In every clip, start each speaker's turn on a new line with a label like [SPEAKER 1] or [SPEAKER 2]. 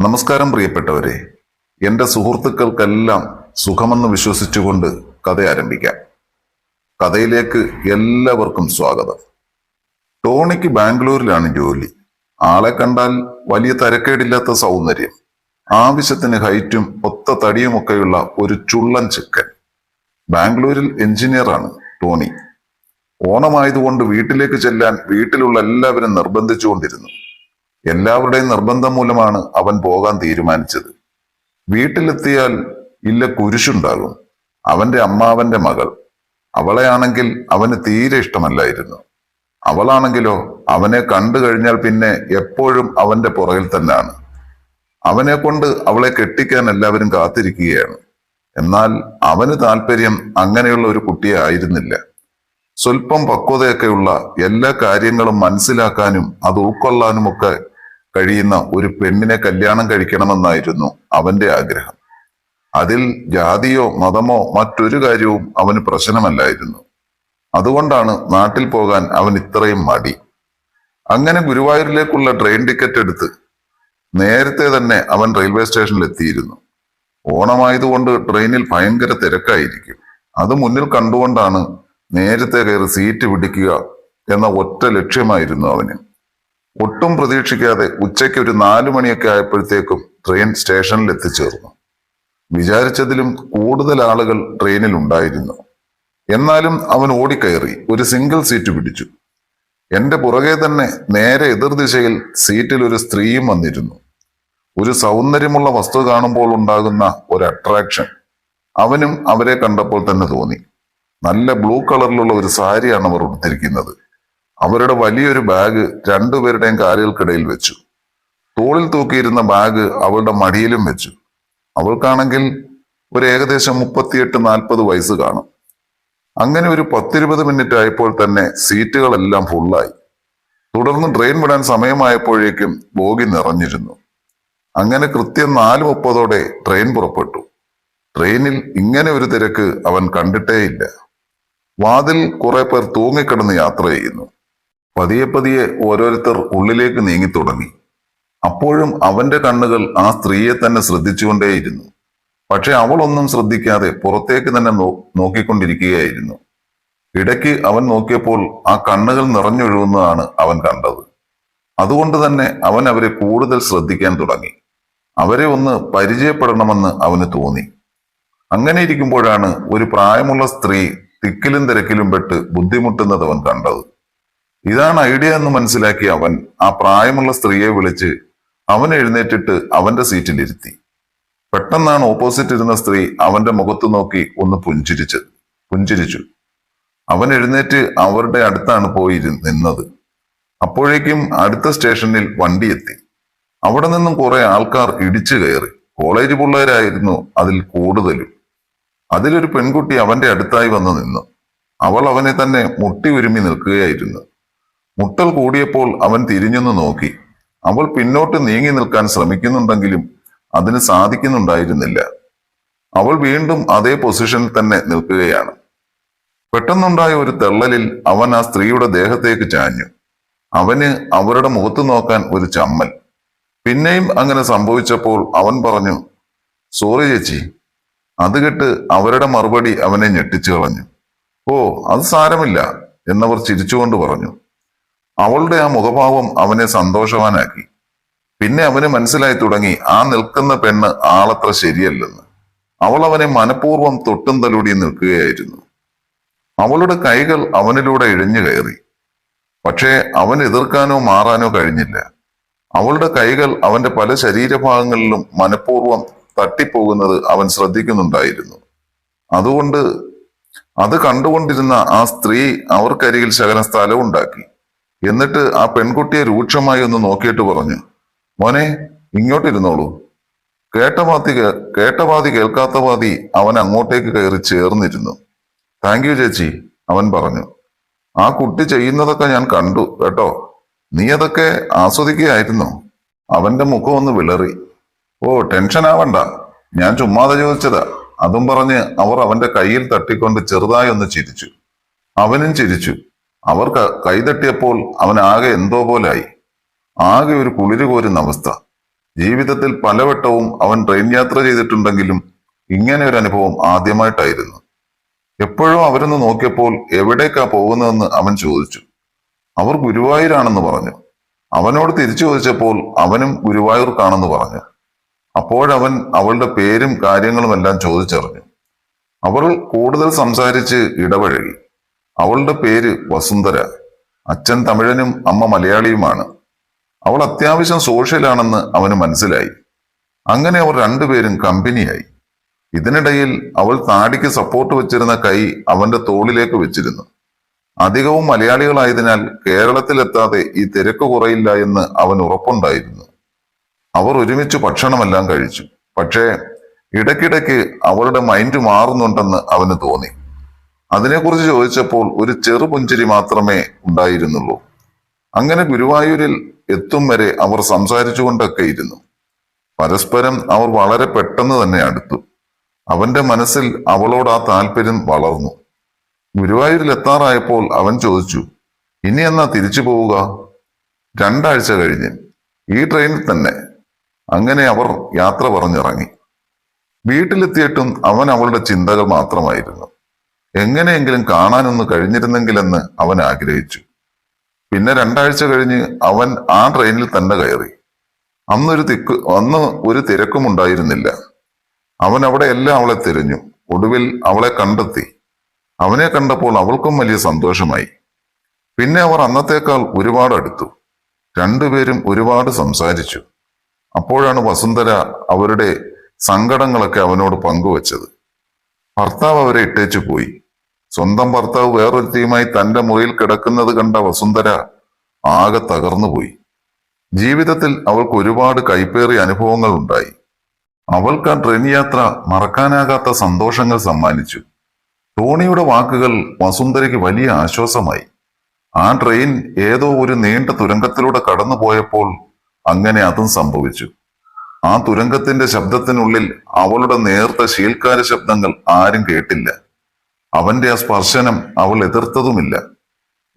[SPEAKER 1] നമസ്കാരം പ്രിയപ്പെട്ടവരെ. എന്റെ സുഹൃത്തുക്കൾക്കെല്ലാം സുഖമെന്ന് വിശ്വസിച്ചുകൊണ്ട് കഥ ആരംഭിക്കാം. കഥയിലേക്ക് എല്ലാവർക്കും സ്വാഗതം. ടോണിക്ക് ബാംഗ്ലൂരിലാണ് ജോലി. ആളെ കണ്ടാൽ വലിയ തരക്കേടില്ലാത്ത സൗന്ദര്യം ആവശ്യത്തിന് ഹൈറ്റും ഒത്ത തടിയുമൊക്കെയുള്ള ഒരു ചുള്ളൻ ചിക്കൻ. ബാംഗ്ലൂരിൽ എഞ്ചിനീയറാണ് ടോണി. ഓണമായതുകൊണ്ട് വീട്ടിലേക്ക് ചെല്ലാൻ വീട്ടിലുള്ള എല്ലാവരും നിർബന്ധിച്ചുകൊണ്ടിരുന്നു. എല്ലാവരുടെയും നിർബന്ധം മൂലമാണ് അവൻ പോകാൻ തീരുമാനിച്ചത്. വീട്ടിലെത്തിയാൽ ഇല്ല കുരിശുണ്ടാകും. അവന്റെ അമ്മാവന്റെ മകൾ. അവളെയാണെങ്കിൽ അവന് തീരെ ഇഷ്ടമല്ലായിരുന്നു. അവളാണെങ്കിലോ അവനെ കണ്ടു കഴിഞ്ഞാൽ പിന്നെ എപ്പോഴും അവന്റെ പുറകിൽ തന്നെയാണ്. അവനെ കൊണ്ട് അവളെ കെട്ടിക്കാൻ എല്ലാവരും കാത്തിരിക്കുകയാണ്. എന്നാൽ അവന് താല്പര്യം അങ്ങനെയുള്ള ഒരു കുട്ടിയെ ആയിരുന്നില്ല. സ്വല്പം പക്വതയൊക്കെയുള്ള എല്ലാ കാര്യങ്ങളും മനസ്സിലാക്കാനും അത് ഉൾക്കൊള്ളാനുമൊക്കെ കഴിയുന്ന ഒരു പെണ്ണിനെ കല്യാണം കഴിക്കണമെന്നായിരുന്നു അവന്റെ ആഗ്രഹം. അതിൽ ജാതിയോ മതമോ മറ്റൊരു കാര്യവും അവന് പ്രശ്നമല്ലായിരുന്നു. അതുകൊണ്ടാണ് നാട്ടിൽ പോകാൻ അവൻ ഇത്രയും മടി. അങ്ങനെ ഗുരുവായൂരിലേക്കുള്ള ട്രെയിൻ ടിക്കറ്റ് എടുത്ത് നേരത്തെ തന്നെ അവൻ റെയിൽവേ സ്റ്റേഷനിൽ എത്തിയിരുന്നു ഓണമായതുകൊണ്ട് ട്രെയിനിൽ ഭയങ്കര തിരക്കായിരിക്കും. അത് മുന്നിൽ കണ്ടുകൊണ്ടാണ് നേരത്തെ കയറി സീറ്റ് പിടിക്കുക എന്ന ഒറ്റ ലക്ഷ്യമായിരുന്നു അവന്. ഒട്ടും പ്രതീക്ഷിക്കാതെ ഉച്ചയ്ക്ക് ഒരു നാലു മണിയൊക്കെ ആയപ്പോഴത്തേക്കും ട്രെയിൻ സ്റ്റേഷനിൽ എത്തിച്ചേർന്നു. വിചാരിച്ചതിലും കൂടുതൽ ആളുകൾ ട്രെയിനിൽ ഉണ്ടായിരുന്നു. എന്നാലും അവൻ ഓടിക്കയറി ഒരു സിംഗിൾ സീറ്റ് പിടിച്ചു. എന്റെ പുറകെ തന്നെ നേരെ എതിർദിശയിൽ സീറ്റിൽ ഒരു സ്ത്രീയും വന്നിരുന്നു. ഒരു സൗന്ദര്യമുള്ള വസ്തു കാണുമ്പോൾ ഉണ്ടാകുന്ന ഒരു അട്രാക്ഷൻ അവനും അവരെ കണ്ടപ്പോൾ തന്നെ തോന്നി. നല്ല ബ്ലൂ കളറിലുള്ള ഒരു സാരിയാണ് അവർ ഉടുത്തിരിക്കുന്നത്. അവരുടെ വലിയൊരു ബാഗ് രണ്ടുപേരുടെയും കാലുകൾക്കിടയിൽ വെച്ചു. തോളിൽ തൂക്കിയിരുന്ന ബാഗ് അവളുടെ മടിയിലും വെച്ചു. അവൾക്കാണെങ്കിൽ ഒരു ഏകദേശം മുപ്പത്തിയെട്ട് നാൽപ്പത് വയസ്സ് കാണും. അങ്ങനെ ഒരു പത്തിരുപത് മിനിറ്റ് ആയപ്പോൾ തന്നെ സീറ്റുകളെല്ലാം ഫുള്ളായി തുടർന്ന് ട്രെയിൻ വിടാൻ സമയമായപ്പോഴേക്കും ബോഗി നിറഞ്ഞിരുന്നു. അങ്ങനെ കൃത്യം നാല് മുപ്പതോടെ ട്രെയിൻ പുറപ്പെട്ടു. ട്രെയിനിൽ ഇങ്ങനെ ഒരു തിരക്ക് അവൻ കണ്ടിട്ടേയില്ല. വാതിൽ കുറെ പേർ തൂങ്ങിക്കിടന്ന് യാത്ര ചെയ്യുന്നു. പതിയെ പതിയെ ഓരോരുത്തർ ഉള്ളിലേക്ക് നീങ്ങി തുടങ്ങി. അപ്പോഴും അവന്റെ കണ്ണുകൾ ആ സ്ത്രീയെ തന്നെ ശ്രദ്ധിച്ചുകൊണ്ടേയിരുന്നു. പക്ഷെ അവളൊന്നും ശ്രദ്ധിക്കാതെ പുറത്തേക്ക് തന്നെ നോക്കിക്കൊണ്ടിരിക്കുകയായിരുന്നു. ഇടയ്ക്ക് അവൻ നോക്കിയപ്പോൾ ആ കണ്ണുകൾ നിറഞ്ഞൊഴുകുന്നതാണ് അവൻ കണ്ടത്. അതുകൊണ്ട് തന്നെ അവൻ അവരെ കൂടുതൽ ശ്രദ്ധിക്കാൻ തുടങ്ങി. അവരെ ഒന്ന് പരിചയപ്പെടണമെന്ന് അവന് തോന്നി. അങ്ങനെ ഇരിക്കുമ്പോഴാണ് ഒരു പ്രായമുള്ള സ്ത്രീ തിക്കിലും തിരക്കിലും പെട്ട് ബുദ്ധിമുട്ടുന്നത് അവൻ കണ്ടത്. ഇതാണ് ഐഡിയ എന്ന് മനസ്സിലാക്കിയ അവൻ ആ പ്രായമുള്ള സ്ത്രീയെ വിളിച്ച് അവൻ എഴുന്നേറ്റിട്ട് അവന്റെ സീറ്റിലിരുത്തി പെട്ടെന്നാണ് ഓപ്പോസിറ്റ് ഇരുന്ന സ്ത്രീ അവന്റെ മുഖത്ത് നോക്കി ഒന്ന് പുഞ്ചിരിച്ചത് പുഞ്ചിരിച്ചു. അവൻ എഴുന്നേറ്റ് അവരുടെ അടുത്താണ് പോയി നിന്നത്. അപ്പോഴേക്കും അടുത്ത സ്റ്റേഷനിൽ വണ്ടി എത്തി. അവിടെ നിന്നും കുറെ ആൾക്കാർ ഇടിച്ചു കയറി. കോളേജ് പിള്ളേരായിരുന്നു അതിൽ കൂടുതലും. അതിലൊരു പെൺകുട്ടി അവന്റെ അടുത്തായി വന്ന് നിന്നു. അവൾ അവനെ തന്നെ മുട്ടി ഉരുമി നിൽക്കുകയായിരുന്നു. മുട്ടൽ കൂടിയപ്പോൾ അവൻ തിരിഞ്ഞൊന്ന് നോക്കി. അവൾ പിന്നോട്ട് നീങ്ങി നിൽക്കാൻ ശ്രമിക്കുന്നുണ്ടെങ്കിലും അതിന് സാധിക്കുന്നുണ്ടായിരുന്നില്ല. അവൾ വീണ്ടും അതേ പൊസിഷനിൽ തന്നെ നിൽക്കുകയാണ്. പെട്ടെന്നുണ്ടായ ഒരു തെള്ളലിൽ അവൻ ആ സ്ത്രീയുടെ ദേഹത്തേക്ക് ചാഞ്ഞു. അവന് അവരുടെ മുഖത്ത് നോക്കാൻ ഒരു ചമ്മൽ. പിന്നെയും അങ്ങനെ സംഭവിച്ചപ്പോൾ അവൻ പറഞ്ഞു സോറി ചേച്ചി അത് കെട്ട് അവരുടെ മറുപടി അവനെ ഞെട്ടിച്ചു കളഞ്ഞു. ഓ അത് സാരമില്ല എന്നവർ ചിരിച്ചുകൊണ്ട് പറഞ്ഞു. അവളുടെ ആ മുഖഭാവം അവനെ സന്തോഷവാനാക്കി. പിന്നെ അവന് മനസ്സിലായി തുടങ്ങി ആ നിൽക്കുന്ന പെണ്ണ് ആളത്ര ശരിയല്ലെന്ന്. അവൾ അവനെ മനഃപൂർവം തൊട്ടും തലോടി നിൽക്കുകയായിരുന്നു. അവളുടെ കൈകൾ അവനിലൂടെ ഇഴഞ്ഞു കയറി. പക്ഷേ അവൻ എതിർക്കാനോ മാറാനോ കഴിഞ്ഞില്ല. അവളുടെ കൈകൾ അവന്റെ പല ശരീരഭാഗങ്ങളിലും മനഃപൂർവം തട്ടിപ്പോകുന്നത് അവൻ ശ്രദ്ധിക്കുന്നുണ്ടായിരുന്നു. അതുകൊണ്ട് അത് കണ്ടുകൊണ്ടിരുന്ന ആ സ്ത്രീ അവർക്കരികിൽ ശകലം സ്ഥലം ഉണ്ടാക്കി. എന്നിട്ട് ആ പെൺകുട്ടിയെ രൂക്ഷമായി ഒന്ന് നോക്കിയിട്ട് പറഞ്ഞു മോനെ ഇങ്ങോട്ടിരുന്നോളൂ. കേട്ടവാതി കേട്ടവാതി കേൾക്കാത്തവാതി അവൻ അങ്ങോട്ടേക്ക് കയറി ചേർന്നിരുന്നു. താങ്ക് യു ചേച്ചി അവൻ പറഞ്ഞു. ആ കുട്ടി ചെയ്യുന്നതൊക്കെ ഞാൻ കണ്ടു കേട്ടോ. നീ അതൊക്കെ ആസ്വദിക്കുകയായിരുന്നു. അവന്റെ മുഖം ഒന്ന് വിളറി. ഓ ടെൻഷൻ ആവണ്ട. ഞാൻ ചുമ്മാതെ ചോദിച്ചതാ. അതും പറഞ്ഞ് അവർ അവന്റെ കയ്യിൽ തട്ടിക്കൊണ്ട് ചെറുതായി ഒന്ന് ചിരിച്ചു. അവനും ചിരിച്ചു. അവർ കൈതട്ടിയപ്പോൾ അവൻ ആകെ എന്തോ പോലായി ആകെ ഒരു കുളിര് കോരുന്ന അവസ്ഥ. ജീവിതത്തിൽ പലവട്ടവും അവൻ ട്രെയിൻ യാത്ര ചെയ്തിട്ടുണ്ടെങ്കിലും ഇങ്ങനെ ഒരു അനുഭവം ആദ്യമായിട്ടായിരുന്നു. എപ്പോഴും അവരൊന്ന് നോക്കിയപ്പോൾ എവിടേക്കാ പോകുന്നതെന്ന് അവൻ ചോദിച്ചു. അവർ ഗുരുവായൂരാണെന്ന് പറഞ്ഞു. അവനോട് തിരിച്ചു ചോദിച്ചപ്പോൾ അവനും ഗുരുവായൂർക്കാണെന്ന് പറഞ്ഞു. അപ്പോഴവൻ അവളുടെ പേരും കാര്യങ്ങളുമെല്ലാം ചോദിച്ചറിഞ്ഞു. അവൾ കൂടുതൽ സംസാരിച്ച് ഇടപഴകി. അവളുടെ പേര് വസുന്ധര. അച്ഛൻ തമിഴനും അമ്മ മലയാളിയുമാണ്. അവൾ അത്യാവശ്യം സോഷ്യലാണെന്ന് അവന് മനസ്സിലായി. അങ്ങനെ അവർ രണ്ടുപേരും കമ്പനിയായി. ഇതിനിടയിൽ അവൾ താടിക്ക് സപ്പോർട്ട് വെച്ചിരുന്ന കൈ അവന്റെ തോളിലേക്ക് വെച്ചിരുന്നു. അധികവും മലയാളികളായതിനാൽ കേരളത്തിലെത്താതെ ഈ തിരക്ക് കുറയില്ല എന്ന് അവൻ ഉറപ്പുണ്ടായിരുന്നു. അവർ ഒരുമിച്ച് ഭക്ഷണമെല്ലാം കഴിച്ചു. പക്ഷേ ഇടയ്ക്കിടയ്ക്ക് അവളുടെ മൈൻഡ് മാറുന്നുണ്ടെന്ന് അവന് തോന്നി. അതിനെക്കുറിച്ച് ചോദിച്ചപ്പോൾ ഒരു ചെറുപുഞ്ചിരി മാത്രമേ ഉണ്ടായിരുന്നുള്ളൂ. അങ്ങനെ ഗുരുവായൂരിൽ എത്തും വരെ അവർ സംസാരിച്ചുകൊണ്ടൊക്കെ ഇരുന്നു. പരസ്പരം അവർ വളരെ പെട്ടെന്ന് തന്നെ അടുത്തു. അവന്റെ മനസ്സിൽ അവളോട് ആ താല്പര്യം വളർന്നു. ഗുരുവായൂരിൽ എത്താറായപ്പോൾ അവൻ ചോദിച്ചു ഇനി എന്നാ തിരിച്ചു പോവുക? രണ്ടാഴ്ച കഴിഞ്ഞ്. ഈ ട്രെയിനിൽ തന്നെ. അങ്ങനെ അവർ യാത്ര പറഞ്ഞിറങ്ങി. വീട്ടിലെത്തിയിട്ടും അവൻ അവളുടെ ചിന്തകൾ മാത്രമായിരുന്നു. എങ്ങനെയെങ്കിലും കാണാനൊന്ന് കഴിഞ്ഞിരുന്നെങ്കിലെന്ന് അവൻ ആഗ്രഹിച്ചു. പിന്നെ രണ്ടാഴ്ച കഴിഞ്ഞ് അവൻ ആ ട്രെയിനിൽ തന്നെ കയറി. അന്നൊരു തിക്ക് അന്ന് ഒരു തിരക്കും ഉണ്ടായിരുന്നില്ല. അവൻ അവിടെ എല്ലാം അവളെ തിരഞ്ഞു. ഒടുവിൽ അവളെ കണ്ടെത്തി. അവനെ കണ്ടപ്പോൾ അവൾക്കും വലിയ സന്തോഷമായി. പിന്നെ അവർ അന്നത്തേക്കാൾ ഒരുപാട് അടുത്തു. രണ്ടുപേരും ഒരുപാട് സംസാരിച്ചു. അപ്പോഴാണ് വസുന്ധര അവരുടെ സങ്കടങ്ങളൊക്കെ അവനോട് പങ്കുവച്ചത്. ഭർത്താവ് അവരെ ഇട്ടേച്ചു പോയി. സ്വന്തം ഭർത്താവ് വേറൊരുത്തിയുമായി തന്റെ മുറിയിൽ കിടക്കുന്നത് കണ്ട വസുന്ധര ആകെ തകർന്നുപോയി ജീവിതത്തിൽ അവൾക്ക് ഒരുപാട് കൈപ്പേറിയ അനുഭവങ്ങൾ ഉണ്ടായി. അവൾക്ക് ആ ട്രെയിൻ യാത്ര മറക്കാനാകാത്ത സന്തോഷങ്ങൾ സമ്മാനിച്ചു. ടോണിയുടെ വാക്കുകൾ വസുന്ധരയ്ക്ക് വലിയ ആശ്വാസമായി. ആ ട്രെയിൻ ഏതോ ഒരു നീണ്ട തുരങ്കത്തിലൂടെ കടന്നു പോയപ്പോൾ അങ്ങനെ അതും സംഭവിച്ചു. ആ തുരങ്കത്തിന്റെ ശബ്ദത്തിനുള്ളിൽ അവളുടെ നേർത്ത ശീൽക്കാര ശബ്ദങ്ങൾ ആരും കേട്ടില്ല. അവന്റെ ആ സ്പർശനം അവൾ എതിർത്തതുമില്ല.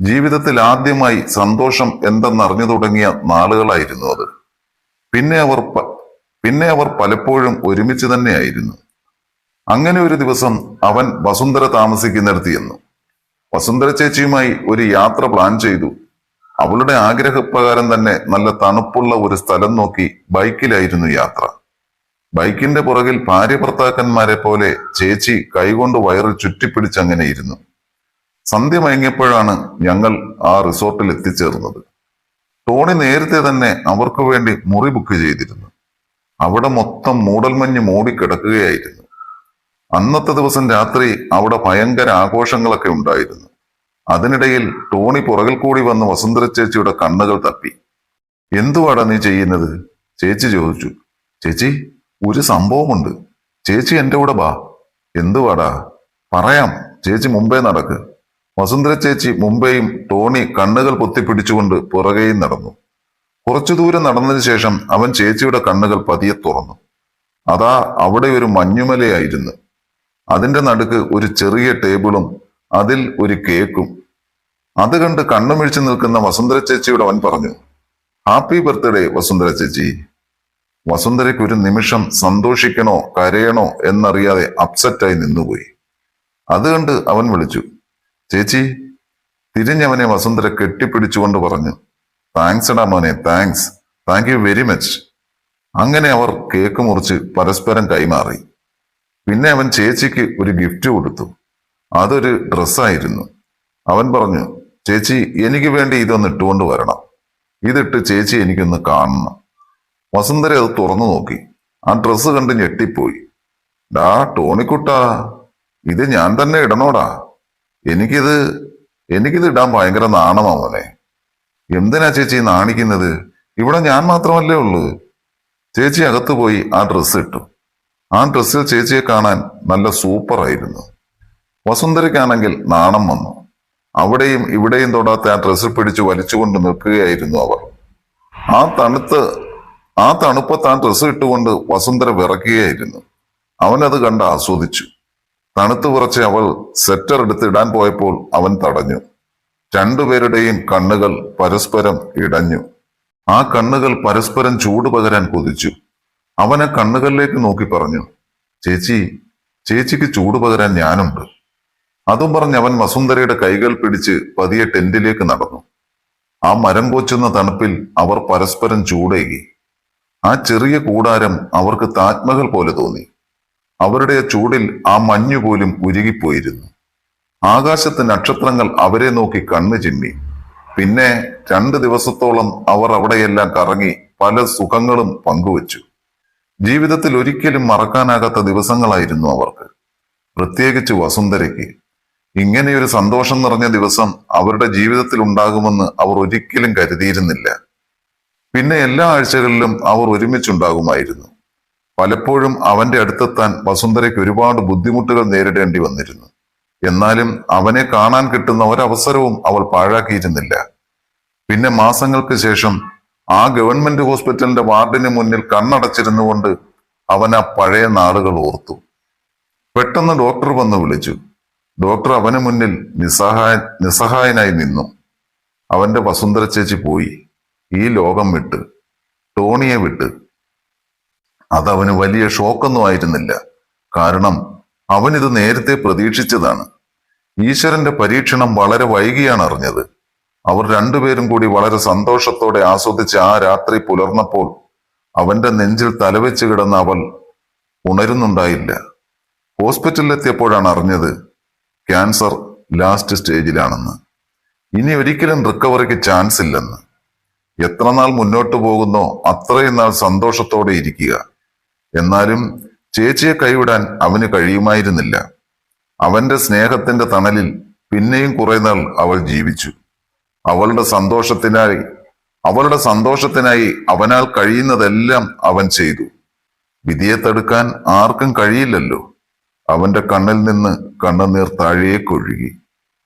[SPEAKER 1] ജീവിതത്തിൽ ആദ്യമായി സന്തോഷം എന്തെന്നറിഞ്ഞു തുടങ്ങിയ നാളുകളായിരുന്നു അത്. പിന്നെ അവർ പിന്നെ അവർ പലപ്പോഴും ഒരുമിച്ച് തന്നെയായിരുന്നു. അങ്ങനെ ഒരു ദിവസം അവൻ വസുന്ധര താമസിക്കുന്നിടത്ത് ചെന്നു. വസുന്ധര ചേച്ചിയുമായി ഒരു യാത്ര പ്ലാൻ ചെയ്തു. അവളുടെ ആഗ്രഹപ്രകാരം തന്നെ നല്ല തണുപ്പുള്ള ഒരു സ്ഥലം നോക്കി ബൈക്കിലായിരുന്നു യാത്ര. ബൈക്കിന്റെ പുറകിൽ ഭാര്യ ഭർത്താക്കന്മാരെ പോലെ ചേച്ചി കൈകൊണ്ട് വയറിൽ ചുറ്റിപ്പിടിച്ചങ്ങനെ ഇരുന്നു. സന്ധ്യ മയങ്ങിയപ്പോഴാണ് ഞങ്ങൾ ആ റിസോർട്ടിൽ എത്തിച്ചേർന്നത്. ടോണി നേരത്തെ തന്നെ അവർക്ക് വേണ്ടി മുറി ബുക്ക് ചെയ്തിരുന്നു. അവിടെ മൊത്തം മൂടൽമഞ്ഞ് മൂടിക്കിടക്കുകയായിരുന്നു അന്നത്തെ ദിവസം രാത്രി അവിടെ ഭയങ്കര ആഘോഷങ്ങളൊക്കെ ഉണ്ടായിരുന്നു. അതിനിടയിൽ ടോണി പുറകിൽ കൂടി വന്ന് വസുന്ധര ചേച്ചിയുടെ കണ്ണുകൾ തപ്പി. എന്തുവാടാ നീ ചെയ്യുന്നത്? ചേച്ചി ചോദിച്ചു. ചേച്ചി ഒരു സംഭവമുണ്ട്. ചേച്ചി എന്റെ കൂടെ ബാ എന്തുവാടാ? പറയാം. ചേച്ചി മുംബൈ നടക്ക്. വസുന്ധര ചേച്ചി മുംബൈയും ടോണി കണ്ണുകൾ പൊത്തിപ്പിടിച്ചുകൊണ്ട് പുറകെയും നടന്നു. കുറച്ചു ദൂരം നടന്നതിന് ശേഷം അവൻ ചേച്ചിയുടെ കണ്ണുകൾ പതിയെ തുറന്നു. അതാ അവിടെ ഒരു മഞ്ഞുമലയായിരുന്നു. അതിന്റെ നടുക്ക് ഒരു ചെറിയ ടേബിളും അതിൽ ഒരു കേക്കും. അത് കണ്ട് കണ്ണുമിഴിച്ചു നിൽക്കുന്ന വസുന്ധര ചേച്ചിയുടെ അവൻ പറഞ്ഞു ഹാപ്പി ബർത്ത്ഡേ വസുന്ധര ചേച്ചി. വസുന്ധരയ്ക്ക് ഒരു നിമിഷം സന്തോഷിക്കണോ കരയണോ എന്നറിയാതെ അപ്സെറ്റായി നിന്നുപോയി. അതുകൊണ്ട് അവൻ വിളിച്ചു. ചേച്ചി തിരിഞ്ഞവനെ വസുന്ധര കെട്ടിപ്പിടിച്ചുകൊണ്ട് പറഞ്ഞു. താങ്ക്സ് എടാ മോനെ thanks thank you very much അങ്ങനെ അവർ കേക്ക് മുറിച്ച് പരസ്പരം കൈമാറി. പിന്നെ അവൻ ചേച്ചിക്ക് ഒരു ഗിഫ്റ്റ് കൊടുത്തു. അതൊരു ഡ്രസ്സായിരുന്നു അവൻ പറഞ്ഞു ചേച്ചി എനിക്ക് വേണ്ടി ഇതൊന്ന് ഇട്ടുകൊണ്ട് വരണം. ഇതിട്ട് ചേച്ചി എനിക്കൊന്ന് കാണണം. വസുന്ധര അത് തുറന്നു നോക്കി. ആ ഡ്രസ്സ് കണ്ട് ഞെട്ടിപ്പോയി. ഡാ ടോണിക്കുട്ടാ ഇത് ഞാൻ തന്നെ ഇടണോടാ. എനിക്കിത് എനിക്കിത് ഇടാൻ ഭയങ്കര നാണമാ മോനെ. എന്തിനാ ചേച്ചി നാണിക്കുന്നത്? ഇവിടെ ഞാൻ മാത്രമല്ലേ ഉള്ളൂ. ചേച്ചി അകത്ത് പോയി ആ ഡ്രസ്സ് ഇട്ടു. ആ ഡ്രസ്സിൽ ചേച്ചിയെ കാണാൻ നല്ല സൂപ്പറായിരുന്നു. വസുന്ധരയ്ക്കാണെങ്കിൽ നാണം വന്നു. അവിടെയും ഇവിടെയും തൊടാത്ത ആ ഡ്രസ്സ് പിടിച്ച് വലിച്ചുകൊണ്ട് നിൽക്കുകയായിരുന്നു അവർ. ആ തണുത്ത് ആ തണുപ്പ് താൻ ഡ്രസ്സ് ഇട്ടുകൊണ്ട് വസുന്ധര വിറക്കുകയായിരുന്നു. അവനത് കണ്ട് ആസ്വദിച്ചു. തണുത്തു വിറച്ച് അവൾ സെറ്റർ എടുത്ത് ഇടാൻ പോയപ്പോൾ അവൻ തടഞ്ഞു. രണ്ടുപേരുടെയും കണ്ണുകൾ പരസ്പരം ഇടഞ്ഞു. ആ കണ്ണുകൾ പരസ്പരം ചൂട് പകരാൻ കൊതിച്ചു. അവനെ കണ്ണുകളിലേക്ക് നോക്കി പറഞ്ഞു ചേച്ചി ചേച്ചിക്ക് ചൂട് പകരാൻ ഞാനുണ്ട്. അതും പറഞ്ഞ് അവൻ വസുന്ധരയുടെ കൈകൾ പിടിച്ച് പതിയെ ടെന്റിലേക്ക് നടന്നു. ആ മരം കൊച്ചുന്ന തണുപ്പിൽ അവർ പരസ്പരം ചൂടേകി. ആ ചെറിയ കൂടാരം അവർക്ക് താജ്മഹൽ പോലെ തോന്നി. അവരുടെ ചൂടിൽ ആ മഞ്ഞു പോലും ഉരുകിപ്പോയിരുന്നു. ആകാശത്ത് നക്ഷത്രങ്ങൾ അവരെ നോക്കി കണ്ണു ചിമ്മി. പിന്നെ രണ്ടു ദിവസത്തോളം അവർ അവിടെയെല്ലാം കറങ്ങി പല സുഖങ്ങളും പങ്കുവച്ചു. ജീവിതത്തിൽ ഒരിക്കലും മറക്കാനാകാത്ത ദിവസങ്ങളായിരുന്നു അവർക്ക്. പ്രത്യേകിച്ച് വസുന്ധരയ്ക്ക്. ഇങ്ങനെയൊരു സന്തോഷം നിറഞ്ഞ ദിവസം അവരുടെ ജീവിതത്തിൽ ഉണ്ടാകുമെന്ന് അവർ ഒരിക്കലും കരുതിയിരുന്നില്ല. പിന്നെ എല്ലാ ആഴ്ചകളിലും അവർ ഒരുമിച്ചുണ്ടാകുമായിരുന്നു. പലപ്പോഴും അവന്റെ അടുത്തെത്താൻ വസുന്ധരയ്ക്ക് ഒരുപാട് ബുദ്ധിമുട്ടുകൾ നേരിടേണ്ടി വന്നിരുന്നു. എന്നാലും അവനെ കാണാൻ കിട്ടുന്ന ഒരവസരവും അവൾ പാഴാക്കിയിരുന്നില്ല. പിന്നെ മാസങ്ങൾക്ക് ശേഷം ആ ഗവൺമെന്റ് ഹോസ്പിറ്റലിന്റെ വാർഡിന് മുന്നിൽ കണ്ണടച്ചിരുന്നുകൊണ്ട് അവൻ ആ പഴയ നാളുകൾ ഓർത്തു. പെട്ടെന്ന് ഡോക്ടർ വന്ന് വിളിച്ചു. ഡോക്ടർ അവന് മുന്നിൽ നിസ്സഹായ നിസ്സഹായനായി നിന്നു. അവന്റെ വസുന്ധര ചേച്ചി പോയി. ഈ ലോകം വിട്ട് ടോണിയെ വിട്ട് അതവന് വലിയ ഷോക്കൊന്നും ആയിരുന്നില്ല. കാരണം അവൻ ഇത് നേരത്തെ പ്രതീക്ഷിച്ചതാണ്. ഈശ്വരന്റെ പരീക്ഷണം വളരെ വൈകിയാണ് അറിഞ്ഞത്. അവർ രണ്ടുപേരും കൂടി വളരെ സന്തോഷത്തോടെ ആസ്വദിച്ച ആ രാത്രി പുലർന്നപ്പോൾ അവന്റെ നെഞ്ചിൽ തലവെച്ച് കിടന്ന അവൾ ഉണരുന്നുണ്ടായില്ല. ഹോസ്പിറ്റലിലെത്തിയപ്പോഴാണ് അറിഞ്ഞത് ക്യാൻസർ ലാസ്റ്റ് സ്റ്റേജിലാണെന്ന്. ഇനി ഒരിക്കലും റിക്കവറിക്ക് ചാൻസ് ഇല്ലെന്ന്. എത്ര നാൾ മുന്നോട്ട് പോകുന്നോ അത്രയും നാൾ സന്തോഷത്തോടെ ഇരിക്കുക. എന്നാലും ചേച്ചിയെ കൈവിടാൻ അവന് കഴിയുമായിരുന്നില്ല. അവന്റെ സ്നേഹത്തിന്റെ തണലിൽ പിന്നെയും കുറെ നാൾ അവൾ ജീവിച്ചു. അവളുടെ സന്തോഷത്തിനായി അവളുടെ സന്തോഷത്തിനായി അവനാൽ കഴിയുന്നതെല്ലാം അവൻ ചെയ്തു. വിധിയെ തടുക്കാൻ ആർക്കും കഴിയില്ലല്ലോ. അവന്റെ കണ്ണിൽ നിന്ന് കണ്ണുനീർ താഴേക്കൊഴുകി.